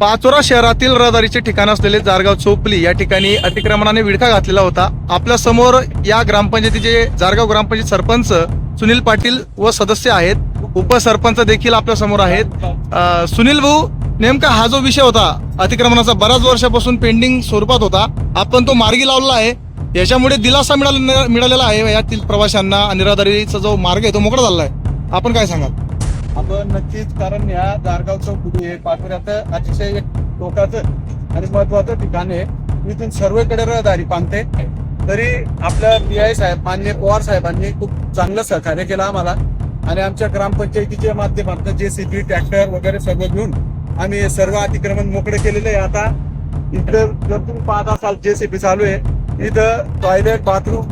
पाचोरा शहरातील रहदारीचे ठिकाण असलेले जारगाव चोपली या ठिकाणी अतिक्रमणाने विडखा घातलेला होता. आपल्यासमोर या ग्रामपंचायतीचे जारगाव ग्रामपंचायत सरपंच सुनील पाटील व सदस्य आहेत. उपसरपंच देखील आपल्यासमोर आहेत. सुनील भाऊ नेमका हा जो विषय होता अतिक्रमणाचा बऱ्याच वर्षापासून पेंडिंग स्वरूपात होता. आपण तो मार्गी लावला आहे. याच्यामुळे दिलासा मिळाला मिळालेला आहे यातील प्रवाशांना आणि रहदारीचा जो मार्ग आहे तो मोकळा झालेला आहे. आपण काय सांगाल? आपण नक्कीच कारण या दारगाव चौक हे पाचोऱ्याचं अतिशय एक टोकाचं आणि महत्वाचं ठिकाण आहे. इथून सर्वेकडे रहदारी पांगते तरी आपल्या पी आय साहेब मान्य पवार साहेबांनी खूप चांगलं सहकार्य केलं आम्हाला. आणि आमच्या ग्रामपंचायतीच्या माध्यमातून जे सी बी ट्रॅक्टर वगैरे सर्व घेऊन आम्ही सर्व अतिक्रमण मोकळे केलेले आहे. आता इथं जर तुम्ही पाहत असाल जे सी बी चालू आहे इथं टॉयलेट बाथरूम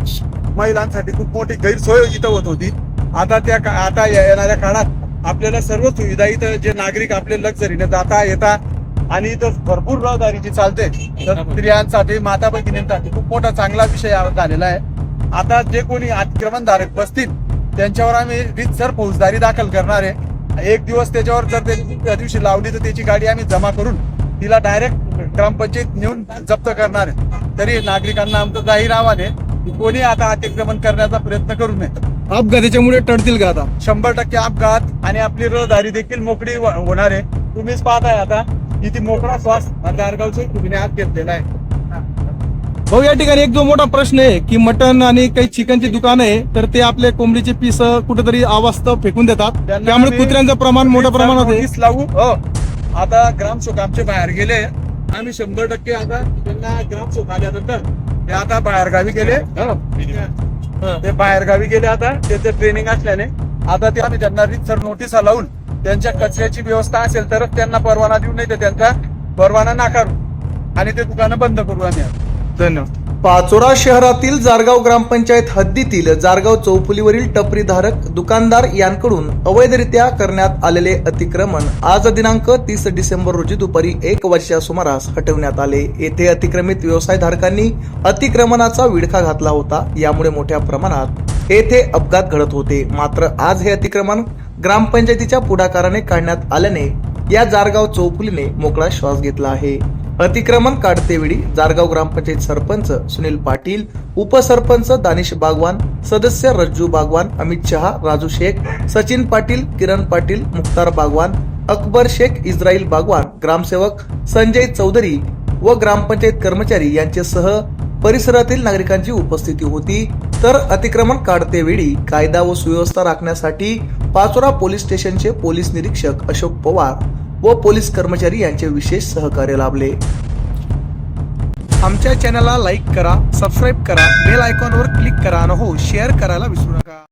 महिलांसाठी खूप मोठी गैरसोय इथं होत होती. आता त्या का- आता या- येणाऱ्या काळात आपल्याला सर्व सुविधा इथं जे नागरिक आपले लक्झरीने जाता येता आणि इथं भरपूर रहदारीची चालते तर स्त्रियांसाठी माता भगिनींसाठी खूप मोठा चांगला विषय झालेला आहे. आता जे कोणी अतिक्रमणधारक बसतील त्यांच्यावर आम्ही रीतसर फौजदारी दाखल करणार आहे. एक दिवस त्याच्यावर जर त्यांनी त्या दिवशी लावली तर त्याची गाडी आम्ही जमा करून तिला डायरेक्ट ग्रामपंचायत नेऊन जप्त करणार आहे. तरी नागरिकांना आमचं जाहीर आव्हान आहे कोणी आता अतिक्रमण करण्याचा प्रयत्न करू नये. अपघाताच्यामुळे टळतील का आता? शंभर टक्के अपघात आणि आपली रहदारी देखील मोकळी होणार आहे. तुम्हीच पाहताय आता किती मोकळा श्वास दारगावच्या कुटुंबीने आत घेतलेला आहे. भाऊ या ठिकाणी एक जो मोठा प्रश्न आहे की मटन आणि काही चिकनची दुकान आहे तर ते आपले कोंबडीचे पीस कुठेतरी आवास्तव फेकून देतात. त्यांना त्यामुळे आम्ही कुत्र्यांचं प्रमाण मोठ्या प्रमाणात आहे. लावू. हो. आता ग्रामसेवक आमचे बाहेर गेले. आम्ही शंभर टक्के आता त्यांना ग्रामसेवक आल्यानंतर ते आता बाहेर गावी गेले. हो. ते बाहेर गावी गेले आता. त्याचे ट्रेनिंग असल्याने. आता ते आम्ही त्यांना रीतसर नोटिसा लावून त्यांच्या कचऱ्याची व्यवस्था असेल तरच त्यांना परवाना देऊ नाही तर त्यांचा परवाना नाकारू. आणि ते दुकानं बंद करू आम्ही. धन्यवाद. पाचोरा शहरातील जारगाव ग्रामपंचायत हद्दीतील जारगाव चौफुलीवरील टपरीधारक दुकानदार यांकडून अवैधरित्या करण्यात आलेले अतिक्रमण आज दिनांक तीस डिसेंबर रोजी दुपारी एक वाजच्या सुमारास हटवण्यात आले. येथे अतिक्रमित व्यवसायधारकांनी अतिक्रमणाचा विडखा घातला होता. यामुळे मोठ्या प्रमाणात येथे अपघात घडत होते. मात्र आज हे अतिक्रमण ग्रामपंचायतीच्या पुढाकाराने काढण्यात आल्याने या जारगाव चौफुलीने मोकळा श्वास घेतला आहे. अतिक्रमण काढतेवेळी जारगाव ग्रामपंचायत सरपंच सुनील पाटील उपसरपंच दानिश बागवान सदस्य रज्जू बागवान अमित शहा राजू शेख सचिन पाटील किरण पाटील मुख्तार बागवान अकबर शेख इस्राईल बागवान ग्रामसेवक संजय चौधरी व ग्रामपंचायत कर्मचारी यांच्यासह परिसरातील नागरिकांची उपस्थिती होती. तर अतिक्रमण काढतेवेळी कायदा व सुव्यवस्था राखण्यासाठी पाचोरा पोलीस स्टेशनचे पोलीस निरीक्षक अशोक पवार व पोलीस कर्मचारी यांचे विशेष सहकार्य लाभले. आमच्या चॅनलला लाईक करा सबस्क्राईब करा बेल आयकॉनवर क्लिक करा आणि हो शेअर करायला विसरू नका.